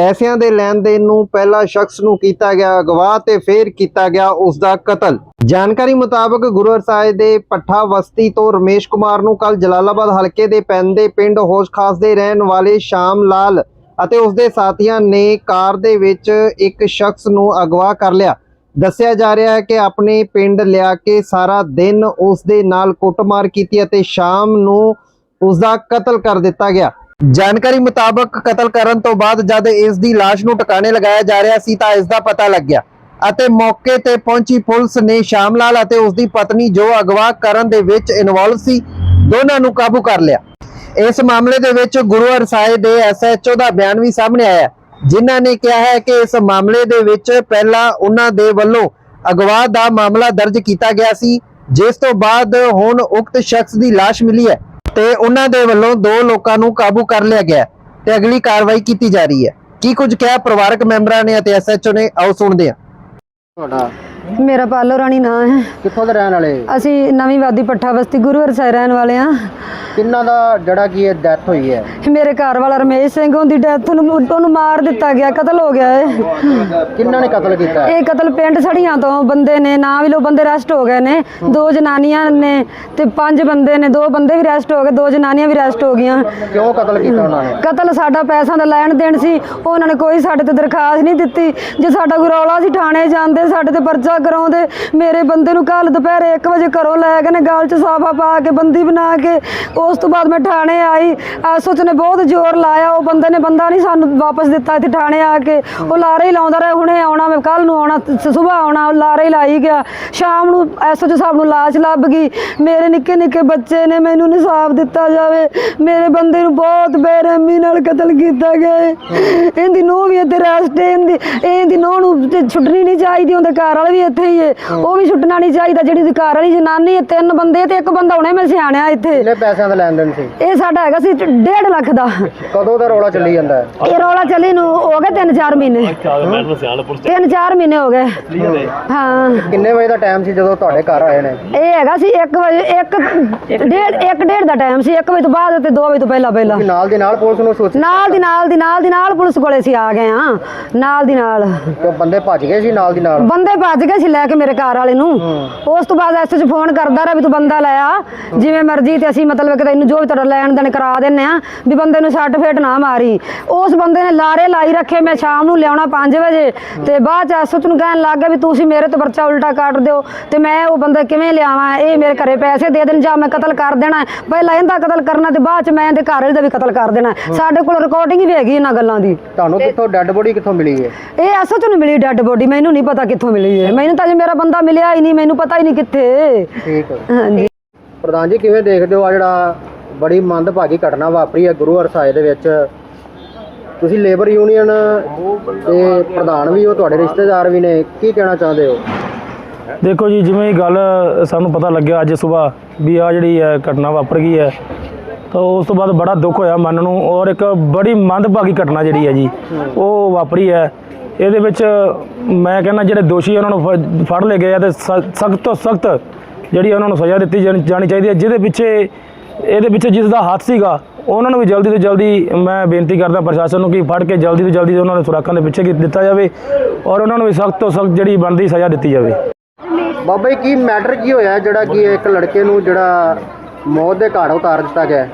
ਪੈਸਿਆਂ ਦੇ ਲੈਣ ਦੇਣ ਨੂੰ ਪਹਿਲਾ ਸ਼ਖਸ ਨੂੰ ਕੀਤਾ ਗਿਆ ਅਗਵਾ ਤੇ ਫਿਰ ਕੀਤਾ ਗਿਆ ਉਸ ਦਾ ਕਤਲ। ਜਾਣਕਾਰੀ ਮੁਤਾਬਕ ਗੁਰੂ ਸਾਹਿਬ ਦੇ ਪੱਠਾ ਵਸਤੀ ਤੋਂ ਰਮੇਸ਼ ਕੁਮਾਰ ਨੂੰ ਕੱਲ ਜਲਾਲਾਬਾਦ ਹਲਕੇ ਦੇ ਪੈਂਦੇ ਪਿੰਡ ਹੋਸ਼ ਖਾਸ ਦੇ ਰਹਿਣ ਵਾਲੇ ਸ਼ਾਮ ਲਾਲ ਅਤੇ ਉਸ ਦੇ ਸਾਥੀਆਂ ਨੇ ਕਾਰ ਦੇ ਵਿੱਚ ਇੱਕ ਸ਼ਖਸ ਨੂੰ ਅਗਵਾ ਕਰ ਲਿਆ। ਦੱਸਿਆ ਜਾ ਰਿਹਾ ਹੈ ਕਿ ਆਪਣੇ ਪਿੰਡ ਲਿਆ ਕੇ ਸਾਰਾ ਦਿਨ ਉਸ ਦੇ ਨਾਲ ਕੁੱਟਮਾਰ ਕੀਤੀ ਅਤੇ ਸ਼ਾਮ ਨੂੰ ਉਸ ਦਾ ਕਤਲ ਕਰ ਦਿੱਤਾ ਗਿਆ। ਜਾਣਕਾਰੀ ਮੁਤਾਬਕ ਕਤਲ ਕਰਨ ਤੋਂ ਬਾਅਦ ਜਦ ਇਸ ਦੀ ਲਾਸ਼ ਨੂੰ ਟਿਕਾਣੇ ਲਗਾਇਆ ਜਾ ਰਿਹਾ ਸੀ ਤਾਂ ਇਸ ਦਾ ਪਤਾ ਲੱਗਿਆ ਅਤੇ ਮੌਕੇ ਤੇ ਪਹੁੰਚੀ ਪੁਲਿਸ ਨੇ ਸ਼ਾਮ ਲਾਲ ਅਤੇ ਉਸ ਦੀ ਪਤਨੀ ਜੋ ਅਗਵਾ ਕਰਨ ਦੇ ਵਿੱਚ ਇਨਵੋਲਵ ਸੀ, ਦੋਨਾਂ ਨੂੰ ਕਾਬੂ ਕਰ ਲਿਆ। ਇਸ ਮਾਮਲੇ ਦੇ ਵਿੱਚ ਗੁਰੂ ਹਰਸਾਏ ਦੇ ਐਸਐਚਓ ਦਾ ਬਿਆਨ ਵੀ ਸਾਹਮਣੇ ਆਇਆ ਜਿਨ੍ਹਾਂ ਨੇ ਕਿਹਾ ਹੈ ਕਿ ਇਸ ਮਾਮਲੇ ਦੇ ਵਿੱਚ ਪਹਿਲਾਂ ਉਹਨਾਂ ਦੇ ਵੱਲੋਂ ਅਗਵਾ ਦਾ ਮਾਮਲਾ ਦਰਜ ਕੀਤਾ ਗਿਆ ਸੀ, ਜਿਸ ਤੋਂ ਬਾਅਦ ਹੁਣ ਉਕਤ ਸ਼ਖਸ ਦੀ ਲਾਸ਼ ਮਿਲੀ ਹੈ। ਤੇ ਉਹਨਾਂ ਦੇ ਵੱਲੋਂ ਦੋ ਲੋਕਾਂ ਨੂੰ ਕਾਬੂ ਕਰ ਲਿਆ ਗਿਆ ਤੇ ਅਗਲੀ ਕਾਰਵਾਈ ਕੀਤੀ ਜਾ ਰਹੀ ਹੈ। ਕੀ ਕੁਝ ਕਿਹਾ ਪਰਿਵਾਰਕ ਮੈਂਬਰਾਂ ਨੇ ਅਤੇ ਐਸਐਚਓ ਨੇ? ਆਓ ਸੁਣਦੇ ਹਾਂ। ਤੁਹਾਡਾ ਮੇਰਾ ਪਾਲੋ ਰਾਣੀ ਨਾਂ ਹੈ। ਕਿੱਥੋਂ ਦੇ ਰਹਿਣ ਵਾਲੇ? ਅਸੀਂ ਨਵੀਂ ਵਾਦੀ ਪੱਠਾ ਬਸਤੀ ਗੁਰੂ ਹਰਸਾਏ ਰਹਿਣ ਵਾਲੇ ਆ ਕਿੰਨਾ ਦਾ ਜਿਹੜਾ ਕੀ ਇਹ ਡੈਥ ਹੋਈ ਹੈ? ਮੇਰੇ ਘਰ ਵਾਲਾ ਰਮੇਸ਼ ਸਿੰਘ ਉਹਦੀ ਡੈਥ ਨੂੰ ਉਹਨੂੰ ਮਾਰ ਦਿੱਤਾ ਗਿਆ ਕਤਲ ਹੋ ਗਿਆ ਹੈ ਕਿੰਨਾ ਨੇ ਕਤਲ ਕੀਤਾ? ਹੈ? ਇਹ ਕਤਲ ਪਿੰਡ ਸੜੀਆਂ ਤੋਂ ਬੰਦੇ ਨੇ ਨਾ ਵੀ ਲੋ ਬੰਦੇ ਰੈਸਟ ਹੋ ਗਏ ਨੇ। ਦੋ ਜਨਾਨੀਆਂ ਨੇ ਤੇ ਪੰਜ ਬੰਦੇ ਨੇ ਦੋ ਬੰਦੇ ਵੀ ਰੈਸਟ ਹੋ ਗਏ ਦੋ ਜਨਾਨੀਆਂ ਵੀ ਰੈਸਟ ਹੋ ਗਈਆਂ। ਕਿਉਂ ਕਤਲ ਕੀਤਾ ਉਹਨਾਂ ਨੇ? ਕਤਲ ਸਾਡਾ ਪੈਸਾ ਦਾ ਲੈਣ ਦੇਣ ਸੀ ਉਹਨਾਂ ਨੇ ਕੋਈ ਸਾਡੇ ਤੇ ਦਰਖਾਸਤ ਨਹੀਂ ਦਿੱਤੀ। ਜੇ ਸਾਡਾ ਕੋਈ ਰੌਲਾ ਸੀ ਥਾਣੇ ਜਾਂਦੇ ਸਾਡੇ ਤੇ ਪਰਚਾ ਕਰਾਉਂਦੇ। ਮੇਰੇ ਬੰਦੇ ਨੂੰ ਕੱਲ ਦੁਪਹਿਰੇ 1 ਵਜੇ ਘਰੋਂ ਲੈ ਗਏ ਨੇ ਗਾਲ 'ਚ ਸਾਫਾ ਪਾ ਕੇ ਬੰਦੀ ਬਣਾ ਕੇ। ਉਸ ਤੋਂ ਬਾਅਦ ਮੈਂ ਥਾਣੇ ਆਈ। ਐਸਓਚ ਨੇ ਬਹੁਤ ਜ਼ੋਰ ਲਾਇਆ। ਉਹ ਬੰਦੇ ਨੇ ਬੰਦਾ ਨਹੀਂ ਸਾਨੂੰ ਵਾਪਸ ਦਿੱਤਾ ਇੱਥੇ ਥਾਣੇ ਆ ਕੇ। ਉਹ ਲਾਰੇ ਹੀ ਲਾਉਂਦਾ ਰਿਹਾ। ਹੁਣੇ ਆਉਣਾ ਮੈਂ ਕੱਲ ਨੂੰ ਆਉਣਾ ਸਵੇਰ ਆਉਣਾ ਉਹ ਲਾਰੇ ਹੀ ਲਾਈ ਗਿਆ। ਸ਼ਾਮ ਨੂੰ ਐਸਓਚ ਸਾਹਿਬ ਨੂੰ ਲਾਸ਼ ਲੱਭ ਗਈ। ਮੇਰੇ ਨਿੱਕੇ ਨਿੱਕੇ ਬੱਚੇ ਨੇ ਮੈਨੂੰ ਇਨਸਾਫ ਦਿੱਤਾ ਜਾਵੇ। ਮੇਰੇ ਬੰਦੇ ਨੂੰ ਬਹੁਤ ਬੇਰਹਿਮੀ ਨਾਲ ਕਤਲ ਕੀਤਾ ਗਿਆ ਹੈ। ਇਹਦੀ ਨੂੰਹ ਵੀ ਇੱਥੇ ਰੈਸਟ ਇਹਦੀ ਇਹਦੀ ਨੂੰਹ ਨੂੰ ਛੁੱਟਣੀ ਨਹੀਂ ਚਾਹੀਦੀ। ਉਹਦੇ ਘਰ ਵਾਲੇ ਵੀ ਇੱਥੇ ਹੀ ਹੈ। ਉਹ ਵੀ ਛੁੱਟਣਾ ਨਹੀਂ ਚਾਹੀਦਾ ਜਿਹੜੀ ਉਹਦੀ ਘਰ ਵਾਲੀ ਜਨਾਨੀ ਹੈ ਤਿੰਨ ਬੰਦੇ ਤੇ ਇੱਕ ਬੰਦਾ ਹੁਣੇ ਮੈਂ ਸਿਆਣਿਆ ਇੱਥੇ। ਕਿੰਨੇ ਪੈਸਿਆਂ ਦਾ ਲੈਣ ਦੇਣ ਸੀ? ਇਹ ਸਾਡਾ ਹੈਗਾ ਸੀ 1.5 ਲੱਖ ਦਾ। ਕਦੋਂ ਦਾ ਰੌਲਾ ਚੱਲੀ ਜਾਂਦਾ ਹੈ? ਇਹ ਰੌਲਾ ਚੱਲੀ ਨੂੰ ਹੋ ਗਏ 3-4 ਮਹੀਨੇ। 3-4 ਮਹੀਨੇ ਹੋ ਗਏ। ਹਾਂ। ਕਿੰਨੇ ਵਜੇ ਦਾ ਟਾਈਮ ਸੀ ਜਦੋਂ ਤੁਹਾਡੇ ਘਰ ਆਏ ਨੇ? ਇਹ ਹੈਗਾ ਸੀ 1 ਵਜੇ 1 ਡੇਢ 1 ਡੇਢ ਦਾ ਟਾਈਮ ਸੀ 1 ਵਜੇ ਤੋਂ ਬਾਅਦ ਤੇ 2 ਵਜੇ ਤੋਂ ਪਹਿਲਾਂ ਪਹਿਲਾਂ। ਕਿ ਨਾਲ ਦੀ ਨਾਲ ਪੁਲਿਸ ਨੂੰ ਸੂਚਿਤ ਨਾਲ ਦੀ ਨਾਲ ਦੀ ਨਾਲ ਦੀ ਨਾਲ ਪੁਲਿਸ ਕੋਲੇ ਸੀ ਆ ਗਏ ਆ ਨਾਲ ਦੀ ਨਾਲ। ਕਿ ਬੰਦੇ ਭੱਜ ਗਏ ਸੀ ਨਾਲ ਦੀ ਨਾਲ? ਬੰਦੇ ਭੱਜ ਗਏ ਸੀ ਲੈ ਕੇ ਮੇਰੇ ਘਰ ਵਾਲੇ ਨੂੰ। ਉਸ ਤੋਂ ਬਾਅਦ ਐਸਐਚ ਫੋਨ ਕਰਦਾ ਰਿਹਾ ਵੀ ਤੂੰ ਬੰਦਾ ਲੈ ਆ। ਜਿਵੇਂ ਮਰਜ਼ੀ ਤੇ ਅਸੀਂ ਮਤਲਬ ਕਿ ਤੈਨੂੰ ਜੋ ਵੀ ਤੁਹਾਡਾ ਲੈਣ ਦੇਣ ਕਰਾ ਦਿੰਨੇ ਆ ਵੀ ਬੰਦੇ ਨੂੰ ਸੱਟ ਫੇਟ ਨਾ ਮਾਰੀ। ਉਸ ਬੰਦੇ ਨੇ ਲਾਰੇ ਲਾਈ ਰੱਖੇ ਮੈਂ ਸ਼ਾਮ ਨੂੰ ਲਿਆਉਣਾ 5 ਵਜੇ। ਤੇ ਬਾਅਦ ਚ ਐਸਐਚ ਨੂੰ ਕਹਿਣ ਲੱਗ ਗਿਆ ਵੀ ਤੁਸੀਂ ਮੇਰੇ ਤੋਂ ਪਰਚਾ ਉਲਟਾ ਕੱਟ ਦਿਓ। ਤੇ ਮੈਂ ਉਹ ਬੰਦਾ ਕਿਵੇਂ ਲਿਆਵਾਂ? ਇਹ ਮੇਰੇ ਘਰੇ ਪੈਸੇ ਦੇ ਦੇਣ ਜਾਂ ਮੈਂ ਕਤਲ ਕਰ ਦੇਣਾ ਪਹਿਲਾਂ ਇਹਦਾ ਕਤਲ ਕਰਨਾ ਤੇ ਬਾਅਦ ਚ ਮੈਂ ਇਹਦੇ ਘਰ ਵਾਲੇ ਦਾ ਵੀ ਕਤਲ ਕਰ ਦੇਣਾ ਸਾਡੇ ਕੋਲ ਰਿਕਾਰਡਿੰਗ ਵੀ ਹੈਗੀ ਇਹਨਾਂ ਗੱਲਾਂ ਦੀ। ਤੁਹਾਨੂੰ ਕਿੱਥੋਂ ਡੈੱਡ ਬੋਡੀ ਕਿੱਥੋਂ ਮਿਲੀ ਹੈ ਇਹ ਐਸਐਚ ਨੂੰ ਮਿਲੀ ਡੈੱਡ ਬੋਡੀ ਮੈਨੂੰ ਨਹੀਂ ਪਤਾ ਕਿੱਥੋਂ ਮਿਲੀ ਹੈ ਮੈਨੂੰ ਤਾਂ ਜੇ ਮੇਰਾ ਬੰਦਾ ਮਿਲਿਆ ਹੀ ਨਹੀਂ ਮੈਨੂੰ ਪਤਾ ਹੀ ਨਹੀਂ ਕਿੱਥੇ। ਠੀਕ ਹਾਂਜੀ। ਪ੍ਰਧਾਨ ਜੀ ਕਿਵੇਂ ਦੇਖਦੇ ਹੋ ਆ ਜਿਹੜਾ ਬੜੀ ਮੰਦਭਾਗੀ ਘਟਨਾ ਵਾਪਰੀ ਹੈ ਗੁਰੂ ਹਰਸਾਏ ਦੇ ਵਿੱਚ? ਤੁਸੀਂ ਲੇਬਰ ਯੂਨੀਅਨ ਤੇ ਪ੍ਰਧਾਨ ਵੀ ਹੋ ਤੁਹਾਡੇ ਰਿਸ਼ਤੇਦਾਰ ਵੀ ਨੇ ਕੀ ਕਹਿਣਾ ਚਾਹੁੰਦੇ ਹੋ? ਦੇਖੋ ਜੀ ਜਿਵੇਂ ਹੀ ਗੱਲ ਸਾਨੂੰ ਪਤਾ ਲੱਗਿਆ ਅੱਜ ਸਵੇਰ ਵੀ ਆ ਜਿਹੜੀ ਹੈ ਘਟਨਾ ਵਾਪਰ ਗਈ ਹੈ ਤਾਂ ਉਸ ਤੋਂ ਬਾਅਦ ਬੜਾ ਦੁੱਖ ਹੋਇਆ ਮਨ ਨੂੰ ਔਰ ਇੱਕ ਬੜੀ ਮੰਦਭਾਗੀ ਘਟਨਾ ਜਿਹੜੀ ਹੈ ਜੀ ਉਹ ਵਾਪਰੀ ਹੈ। ਇਹਦੇ ਵਿੱਚ ਮੈਂ ਕਹਿੰਦਾ ਜਿਹੜੇ ਦੋਸ਼ੀ ਉਹਨਾਂ ਨੂੰ ਫ- ਫੜ ਲਏ ਗਏ ਆ ਤੇ ਸਖਤ ਤੋਂ ਸਖਤ ਜਿਹੜੀ ਉਹਨਾਂ ਨੂੰ ਸਜ਼ਾ ਦਿੱਤੀ ਜਾਣੀ ਜਾਣੀ ਚਾਹੀਦੀ ਹੈ। ਜਿਹਦੇ ਪਿੱਛੇ, ਇਹਦੇ ਪਿੱਛੇ ਜਿਸ ਦਾ ਹੱਥ ਸੀਗਾ, ਉਹਨਾਂ ਨੂੰ ਵੀ ਜਲਦੀ ਤੋਂ ਜਲਦੀ ਮੈਂ ਬੇਨਤੀ ਕਰਦਾ ਪ੍ਰਸ਼ਾਸਨ ਨੂੰ ਕਿ ਫੜ ਕੇ ਜਲਦੀ ਤੋਂ ਜਲਦੀ ਉਹਨਾਂ ਨੂੰ ਸੁਰਾਖਾਂ ਦੇ ਪਿੱਛੇ ਦਿੱਤਾ ਜਾਵੇ ਔਰ ਉਹਨਾਂ ਨੂੰ ਵੀ ਸਖਤ ਤੋਂ ਸਖਤ ਜਿਹੜੀ ਬਣਦੀ ਸਜ਼ਾ ਦਿੱਤੀ ਜਾਵੇ। ਬਾਬਾ ਜੀ, ਕੀ ਮੈਟਰ ਕੀ ਹੋਇਆ ਜਿਹੜਾ ਕਿ ਇੱਕ ਲੜਕੇ ਨੂੰ ਜਿਹੜਾ ਮੌਤ ਦੇ ਘਾਟ ਉਤਾਰ ਦਿੱਤਾ ਗਿਆ ਹੈ?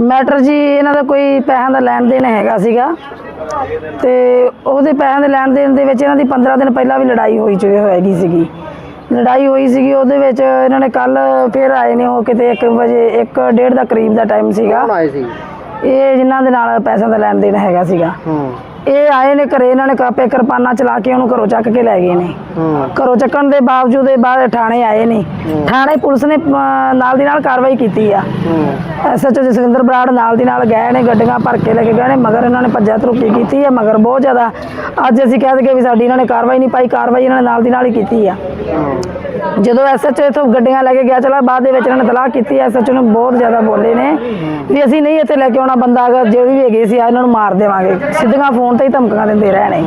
ਮੈਟਰ ਜੀ ਇਹਨਾਂ ਦਾ ਕੋਈ ਪੈਸਿਆਂ ਦਾ ਲੈਣ ਦੇਣ ਹੈਗਾ ਸੀਗਾ। ਤੇ ਉਹਦੇ ਪੈਸਿਆਂ ਦੇ ਲੈਣ ਦੇਣ ਦੇ ਵਿੱਚ ਇਹਨਾਂ ਦੀ 15 ਦਿਨ ਪਹਿਲਾਂ ਵੀ ਲੜਾਈ ਹੋਈ ਚੁੱਕੀ ਹੋਏਗੀ ਸੀਗੀ। ਲੜਾਈ ਹੋਈ ਸੀਗੀ ਉਹਦੇ ਵਿੱਚ ਇਹਨਾਂ ਨੇ ਕੱਲ ਫੇਰ ਆਏ ਨੇ ਉਹ ਕਿਤੇ 1 ਵਜੇ 1 ਡੇਢ ਦਾ ਕਰੀਬ ਦਾ ਟਾਈਮ ਸੀਗਾ। ਕੌਣ ਆਏ ਸੀ? ਇਹ ਜਿਨ੍ਹਾਂ ਦੇ ਨਾਲ ਪੈਸਿਆਂ ਦਾ ਲੈਣ ਦੇਣ ਹੈਗਾ ਸੀਗਾ। ਹੂੰ। ਇਹ ਆਏ ਨੇ ਘਰੇ ਇਹਨਾਂ ਨੇ ਕਾਪੇ ਕਿਰਪਾਨਾਂ ਚਲਾ ਕੇ ਉਹਨੂੰ ਘਰੋਂ ਚੱਕ ਕੇ ਲੈ ਗਏ ਨੇ। ਘਰੋਂ ਚੱਕਣ ਦੇ ਬਾਵਜੂਦ ਇਹ ਬਾਅਦ ਥਾਣੇ ਆਏ ਨੇ। ਥਾਣੇ ਪੁਲਿਸ ਨੇ ਨਾਲ ਦੀ ਨਾਲ ਕਾਰਵਾਈ ਕੀਤੀ ਆ। ਐਸਐਚਓ ਜਸਵਿੰਦਰ ਬਰਾੜ ਨਾਲ ਦੀ ਨਾਲ ਗਏ ਨੇ ਗੱਡੀਆਂ ਭਰ ਕੇ ਲੈ ਕੇ ਗਏ ਨੇ ਮਗਰ ਇਹਨਾਂ ਨੇ ਭੱਜਾ ਧਰੁਕੀ ਕੀਤੀ ਹੈ ਮਗਰ ਬਹੁਤ ਜ਼ਿਆਦਾ। ਅੱਜ ਅਸੀਂ ਕਹਿ ਦਈਏ ਵੀ ਸਾਡੀ ਇਹਨਾਂ ਨੇ ਕਾਰਵਾਈ ਨਹੀਂ ਪਾਈ ਕਾਰਵਾਈ ਇਹਨਾਂ ਨੇ ਨਾਲ ਦੀ ਨਾਲ ਹੀ ਕੀਤੀ ਆ। ਜਦੋਂ ਐਸਐਚਓ ਇਥੋਂ ਗੱਡੀਆਂ ਲੈ ਕੇ ਗਿਆ ਚਲਾ ਬਾਅਦ ਦੇ ਵਿੱਚ ਇਹਨਾਂ ਨੇ ਤਲਾਕ ਕੀਤੀ ਐਸਐਚਓ ਨੇ ਬਹੁਤ ਜ਼ਿਆਦਾ ਬੋਲੇ ਨੇ ਵੀ ਅਸੀਂ ਨਹੀਂ ਇੱਥੇ ਲੈ ਕੇ ਆਉਣਾ ਬੰਦਾ ਅਗਰ ਜਿਹੜੀ ਵੀ ਹੈਗੀ ਸੀ ਆ ਇਹਨਾਂ ਨੂੰ ਮਾਰ ਦੇਵਾਂਗੇ। ਸਿੱਧੀਆਂ ਫੋਨ ਫੋਨ ਤੇ ਹੀ ਧਮਕੀਆਂ ਦਿੰਦੇ ਰਹੇ ਨੇ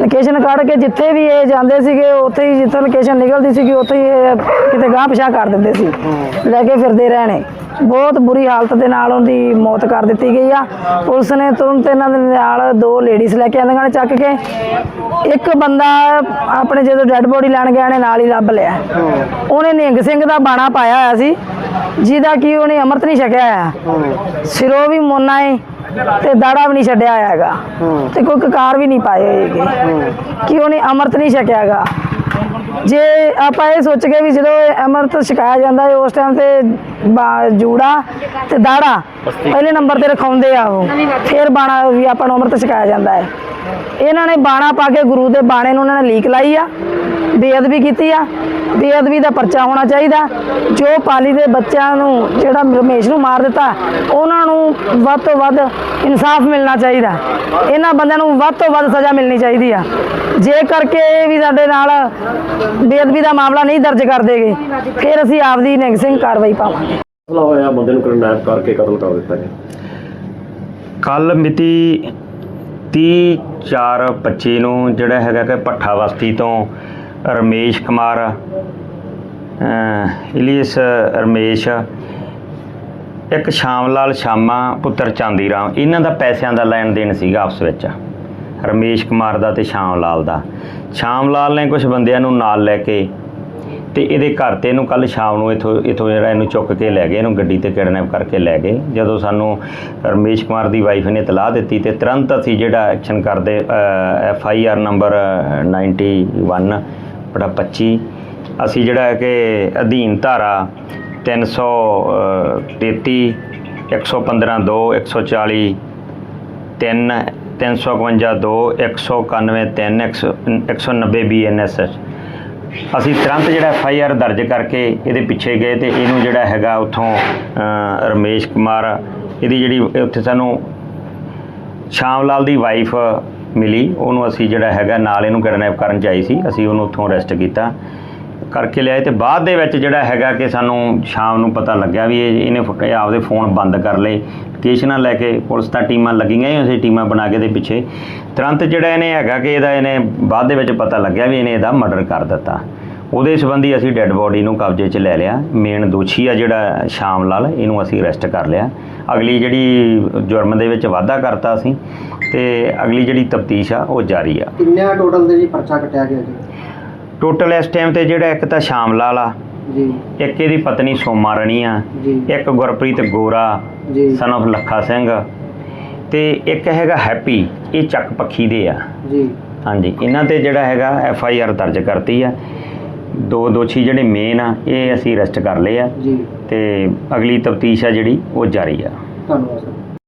ਲੋਕੇਸ਼ਨ ਕੱਢ ਕੇ ਜਿੱਥੇ ਵੀ ਇਹ ਜਾਂਦੇ ਸੀਗੇ, ਉੱਥੇ ਹੀ ਜਿੱਥੇ ਲੋਕੇਸ਼ਨ ਨਿਕਲਦੀ ਸੀਗੀ, ਉੱਥੇ ਹੀ ਇਹ ਕਿਤੇ ਗਾਂਹ ਪਿਛਾਂ ਕਰ ਦਿੰਦੇ ਸੀ। ਲੈ ਕੇ ਫਿਰਦੇ ਰਹੇ ਨੇ ਬਹੁਤ ਬੁਰੀ ਹਾਲਤ ਦੇ ਨਾਲ ਉਹਦੀ ਮੌਤ ਕਰ ਦਿੱਤੀ ਗਈ ਆ। ਪੁਲਿਸ ਨੇ ਤੁਰੰਤ ਇਹਨਾਂ ਦੇ ਨਾਲ ਦੋ ਲੇਡੀਜ਼ ਲੈ ਕੇ ਆਂਦੀਆਂ ਨੇ ਚੱਕ ਕੇ। ਇੱਕ ਬੰਦਾ ਆਪਣੇ ਜਦੋਂ ਡੈੱਡ ਬੋਡੀ ਲੈਣ ਗਿਆ ਨੇ ਨਾਲ ਹੀ ਲੱਭ ਲਿਆ। ਉਹਨੇ ਨਿਹੰਗ ਸਿੰਘ ਦਾ ਬਾਣਾ ਪਾਇਆ ਹੋਇਆ ਸੀ, ਜਿਹਦਾ ਕਿ ਉਹਨੇ ਅੰਮ੍ਰਿਤ ਨਹੀਂ ਛਕਿਆ ਹੋਇਆ। ਸਿਰੋਂ ਵੀ ਮੋਨਾ ਏ। ਤੇ ਦਾੜਾ ਵੀ ਨਹੀਂ ਛੱਡਿਆ ਹੋਇਆ ਹੈਗਾ। ਤੇ ਕੋਈ ਕਕਾਰ ਵੀ ਨਹੀਂ ਪਾਏ ਹੋਏਗੇ ਕਿ ਉਹਨੇ ਅੰਮ੍ਰਿਤ ਨਹੀਂ ਛਕਿਆ ਹੈਗਾ। ਜੇ ਆਪਾਂ ਇਹ ਸੋਚ ਕੇ ਵੀ ਜਦੋਂ ਇਹ ਅੰਮ੍ਰਿਤ ਛਕਾਇਆ ਜਾਂਦਾ ਹੈ ਉਸ ਟਾਈਮ ਤੇ ਬਾ- ਜੂੜਾ ਤੇ ਦਾੜਾ ਪਹਿਲੇ ਨੰਬਰ ਤੇ ਰਖਾਉਂਦੇ ਆ ਉਹ। ਫਿਰ ਬਾਣਾ ਵੀ ਆਪਾਂ ਨੂੰ ਅੰਮ੍ਰਿਤ ਛਕਾਇਆ ਜਾਂਦਾ ਹੈ। ਇਹਨਾਂ ਨੇ ਬਾਣਾ ਪਾ ਕੇ ਗੁਰੂ ਦੇ ਬਾਣੇ ਨੂੰ ਉਹਨਾਂ ਨੇ ਲੀਕ ਲਾਈ ਆ। ਬੇਅਦਬੀ ਕੀਤੀ ਆ। ਬੇਅਦਬੀ ਦਾ ਪਰਚਾ ਹੋਣਾ ਚਾਹੀਦਾ। ਜੋ ਪਾਲੀ ਦੇ ਬੱਚਿਆਂ ਨੂੰ ਜਿਹੜਾ ਰਮੇਸ਼ ਨੂੰ ਮਾਰ ਦਿੱਤਾ ਉਹਨਾਂ ਨੂੰ ਵੱਧ ਤੋਂ ਵੱਧ ਇਨਸਾਫ ਮਿਲਣਾ ਚਾਹੀਦਾ। ਇਹਨਾਂ ਬੰਦਿਆਂ ਨੂੰ ਵੱਧ ਤੋਂ ਵੱਧ ਸਜ਼ਾ ਮਿਲਣੀ ਚਾਹੀਦੀ ਆ। ਜੇ ਕਰਕੇ ਇਹ ਵੀ ਸਾਡੇ ਨਾਲ ਬੇਅਦਬੀ ਦਾ ਮਾਮਲਾ ਨਹੀਂ ਦਰਜ ਕਰ ਦੇਗੇ ਫਿਰ ਅਸੀਂ ਆਪਦੀ ਨਿਹੰਗ ਸਿੰਘ ਕਾਰਵਾਈ ਪਾਵਾਂਗੇ। ਮਸਲਾ ਹੋਇਆ ਬੰਦੇ ਨੂੰ ਕਿਡਨੈਪ ਕਰਕੇ ਕਤਲ ਕਰ ਦਿੱਤਾ ਗਿਆ। ਕੱਲ ਮਿਤੀ 30 4 25 ਨੂੰ ਜਿਹੜਾ ਹੈਗਾ ਕਿ ਭੱਠਾ ਬਸਤੀ ਤੋਂ ਰਮੇਸ਼ ਕੁਮਾਰ, ਅਹ, ਇਲੀਸ ਰਮੇਸ਼, ਇੱਕ ਸ਼ਾਮ ਲਾਲ ਸ਼ਾਮਾ, ਪੁੱਤਰ ਚਾਂਦੀ ਰਾਮ ਇਹਨਾਂ ਦਾ ਪੈਸਿਆਂ ਦਾ ਲੈਣ ਦੇਣ ਸੀਗਾ ਆਪਸ ਵਿੱਚ। ਰਮੇਸ਼ ਕੁਮਾਰ ਦਾ ਤੇ ਸ਼ਾਮ ਲਾਲ ਦਾ। ਸ਼ਾਮ ਲਾਲ ਨੇ ਕੁਝ ਬੰਦਿਆਂ ਨੂੰ ਨਾਲ ਲੈ ਕੇ ਤੇ ਇਹਦੇ ਘਰ ਤੇ ਇਹਨੂੰ ਕੱਲ ਸ਼ਾਮ ਨੂੰ ਇਥੋਂ ਇਥੋਂ ਜਿਹੜਾ ਇਹਨੂੰ ਚੁੱਕ ਕੇ ਲੈ ਗਏ, ਇਹਨੂੰ ਗੱਡੀ ਤੇ ਕਿਡਨੈਪ ਕਰਕੇ ਲੈ ਗਏ। ਜਦੋਂ ਸਾਨੂੰ ਰਮੇਸ਼ ਕੁਮਾਰ ਦੀ ਵਾਈਫ ਨੇ ਤਲਾਹ ਦਿੱਤੀ ਤੇ ਤੁਰੰਤ ਅਸੀਂ ਜਿਹੜਾ ਐਕਸ਼ਨ ਕਰਦੇ ਐਫ ਆਈ ਆਰ ਨੰਬਰ 91 ਬੜਾ 25 ਅਸੀਂ ਜਿਹੜਾ ਹੈ ਕਿ ਅਧੀਨ ਧਾਰਾ 333 115 2 140 3 352 2 191 3 190 ਬੀਐਨਐਸ ਅਸੀਂ ਤੁਰੰਤ ਜਿਹੜਾ ਐਫ ਆਈ ਆਰ ਦਰਜ ਕਰਕੇ ਇਹਦੇ ਪਿੱਛੇ ਗਏ ਤੇ ਇਹਨੂੰ ਜਿਹੜਾ ਹੈਗਾ ਉੱਥੋਂ ਰਮੇਸ਼ ਕੁਮਾਰ, ਇਹਦੀ ਜਿਹੜੀ, ਉੱਥੇ ਸਾਨੂੰ ਸ਼ਾਮ ਲਾਲ ਦੀ ਵਾਈਫ ਮਿਲੀ। ਉਹਨੂੰ ਅਸੀਂ ਜਿਹੜਾ ਹੈਗਾ ਨਾਲ ਇਹਨੂੰ ਕਿਡਨੈਪ ਕਰਨ ਚ ਆਈ ਸੀ। ਅਸੀਂ ਉਹਨੂੰ ਉੱਥੋਂ ਅਰੈਸਟ ਕੀਤਾ। ਕਰਕੇ ਲਿਆਏ ਤੇ ਬਾਅਦ ਦੇ ਵਿੱਚ ਜਿਹੜਾ ਹੈਗਾ ਕਿ ਸਾਨੂੰ ਸ਼ਾਮ ਨੂੰ ਪਤਾ ਲੱਗਿਆ ਵੀ ਇਹ ਇਹਨੇ ਇਹ ਆਪਦੇ ਫੋਨ ਬੰਦ ਕਰ ਲਏ। ਲੋਕੇਸ਼ਨਾਂ ਲੈ ਕੇ ਪੁਲਿਸ ਤਾਂ ਟੀਮਾਂ ਲੱਗੀਆਂ ਹੀ, ਅਸੀਂ ਟੀਮਾਂ ਬਣਾ ਕੇ ਦੇ ਪਿੱਛੇ। ਤੁਰੰਤ ਜਿਹੜਾ ਇਹਨੇ ਹੈਗਾ ਕਿ ਇਹਦਾ ਇਹਨੇ ਬਾਅਦ ਦੇ ਵਿੱਚ ਪਤਾ ਲੱਗਿਆ ਵੀ ਇਹਨੇ ਇਹਦਾ ਮਰਡਰ ਕਰ ਦਿੱਤਾ। ਉਹਦੇ ਸੰਬੰਧੀ ਅਸੀਂ ਡੈੱਡ ਬੋਡੀ ਨੂੰ ਕਬਜ਼ੇ 'ਚ ਲੈ ਲਿਆ। ਮੇਨ ਦੋਸ਼ੀ ਆ ਜਿਹੜਾ ਸ਼ਾਮ ਲਾਲ ਇਹਨੂੰ ਅਸੀਂ ਅਰੈਸਟ ਕਰ ਲਿਆ। ਅਗਲੀ ਜਿਹੜੀ ਜੁਰਮ ਦੇ ਵਿੱਚ ਵਾਧਾ ਕਰਤਾ ਅਸੀਂ ਤੇ ਅਗਲੀ ਜਿਹੜੀ ਤਫਤੀਸ਼ ਆ ਉਹ ਜਾਰੀ ਆ। ਕਿੰਨਿਆਂ ਟੋਟਲ ਦੇ ਜੀ ਪਰਚਾ ਕੱਟਿਆ ਗਿਆ ਜੀ? ਟੋਟਲ ਇਸ ਟਾਈਮ ਤੇ ਜਿਹੜਾ ਇੱਕ ਤਾਂ ਸ਼ਾਮ ਲਾਲ ਆ ਜੀ। ਇੱਕ ਇਹਦੀ ਪਤਨੀ ਸੋਮਾ ਰਣੀ ਆ ਜੀ। ਇੱਕ ਗੁਰਪ੍ਰੀਤ ਗੋਰਾ ਜੀ। ਸਨ of ਲੱਖਾ ਸਿੰਘ ਤੇ ਇੱਕ ਹੈਗਾ ਹੈਪੀ ਇਹ ਚੱਕ ਪੱਖੀ ਦੇ ਆ। ਜੀ। ਹਾਂਜੀ ਇਹਨਾਂ ਤੇ ਜਿਹੜਾ ਹੈਗਾ ਐਫ ਆਈ ਆਰ ਦਰਜ ਕਰਤੀ ਆ। ਦੋ ਦੋਸ਼ੀ ਜਿਹੜੇ ਮੇਨ ਆ ਇਹ ਅਸੀਂ ਅਰੈਸਟ ਕਰ ਲਏ ਆ ਜੀ। ਤੇ ਅਗਲੀ ਤਫਤੀਸ਼ ਆ ਜਿਹੜੀ ਉਹ ਜਾਰੀ ਆ। ਧੰਨਵਾਦ